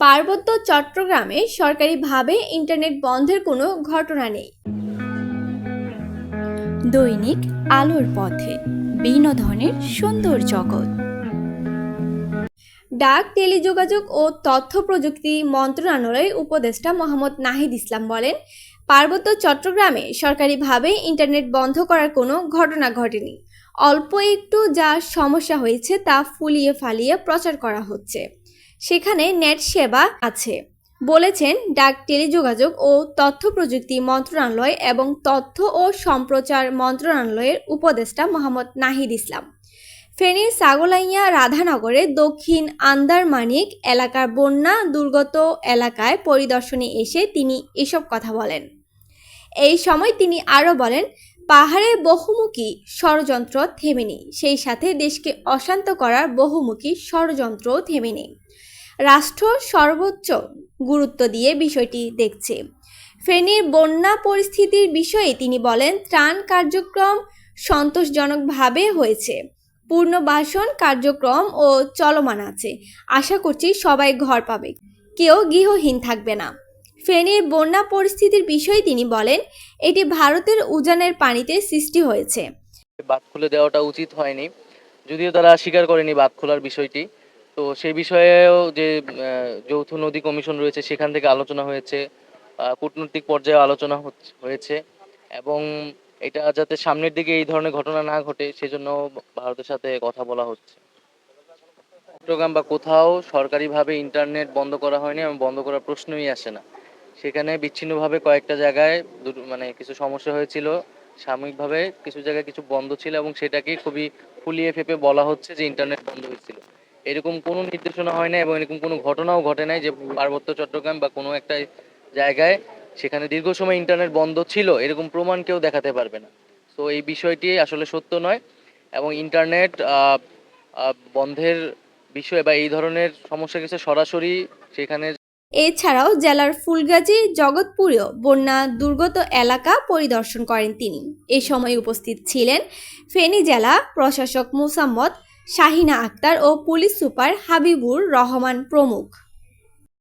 পার্বত্য চট্টগ্রামে সরকারিভাবে ইন্টারনেট বন্ধের কোনো ঘটনা নেই। দৈনিক আলোর পথে, বিনোদনের সুন্দর জগৎ। ডাক, টেলিযোগাযোগ ও তথ্য প্রযুক্তি মন্ত্রণালয়ের উপদেষ্টা মোহাম্মদ নাহিদ ইসলাম বলেন, পার্বত্য চট্টগ্রামে সরকারিভাবে ইন্টারনেট বন্ধ করার কোনো ঘটনা ঘটেনি। অল্প একটু যা সমস্যা হয়েছে তা ফুলিয়ে ফালিয়ে প্রচার করা হচ্ছে। সেখানে নেট সেবা আছে। বলেছেন, ডাক, টেলিযোগাযোগ ও তথ্য প্রযুক্তি মন্ত্রণালয় এবং তথ্য ও সম্প্রচার মন্ত্রণালয়ের উপদেষ্টা মোহাম্মদ নাহিদ ইসলাম। ফেনীর সাগলাইয়া রাধানগরে দক্ষিণ আন্দারমানিক এলাকার বন্যা দুর্গত এলাকায় পরিদর্শনে এসে তিনি এসব কথা বলেন। এই সময় তিনি আরও বলেন পাহাড়ে বহুমুখী ষড়যন্ত্র থেমে নেই, সেই সাথে দেশকে অশান্ত করার বহুমুখী ষড়যন্ত্রও থেমে নেই। রাষ্ট্র সর্বোচ্চ গুরুত্ব দিয়ে বিষয়টি দেখছে। ফেনীর বন্যা পরিস্থিতির বিষয়ে তিনি বলেন, ত্রাণ কার্যক্রম সন্তোষজনকভাবে হয়েছে। পুনর্বাসন কার্যক্রম ও চলমান আছে। আশা করছি সবাই ঘর পাবে। কেউ গৃহহীন থাকবে না। ফেনীর বন্যা পরিস্থিতির বিষয়ে তিনি বলেন, এটি ভারতের উজানের পানিতে সৃষ্টি হয়েছে। বাদ খুলে দেওয়াটা উচিত হয়নি। যদিও তারা স্বীকার করেনি বাদ খোলার বিষয়টি। তো সেই বিষয়েও যে যৌথ নদী কমিশন রয়েছে, সেখান থেকে আলোচনা হয়েছে কূটনৈতিক পর্যায়ে আলোচনা হয়েছে এবং এটা যাতে সামনের দিকে এই ধরনের ঘটনা না ঘটে, সেজন্য ভারতের সাথে কথা বলা হচ্ছে। চট্টগ্রাম বা কোথাও সরকারিভাবে ইন্টারনেট বন্ধ করা হয়নি এবং বন্ধ করার প্রশ্নই আসে না। সেখানে বিচ্ছিন্নভাবে কয়েকটা জায়গায় মানে কিছু সমস্যা হয়েছিল। সাময়িকভাবে কিছু জায়গায় কিছু বন্ধ ছিল এবং সেটাকে খুবই ফুলিয়ে ফেপে বলা হচ্ছে যে, ইন্টারনেট বন্ধ হয়েছিল। এরকম কোনো নির্দেশনা হয় না এবং এরকম কোনো ঘটনাও ঘটে নাই যে পার্বত্য চট্টগ্রাম বা কোনো একটা জায়গায় সেখানে দীর্ঘ সময় ইন্টারনেট বন্ধ ছিল, এরকম প্রমাণ কেউ দেখাতে পারবে না। তো এই বিষয়টি আসলে সত্য নয় এবং ইন্টারনেট বন্ধের বিষয় বা এই ধরনের সমস্যা কিছু সরাসরি সেখানে এছাড়াও জেলার ফুলগাজী, জগৎপুরেও বন্যা দুর্গত এলাকা পরিদর্শন করেন তিনি। এ সময় উপস্থিত ছিলেন ফেনী জেলা প্রশাসক মুসাম্মদ শাহিনা আক্তার ও পুলিশ সুপার হাবিবুর রহমান প্রমুখ।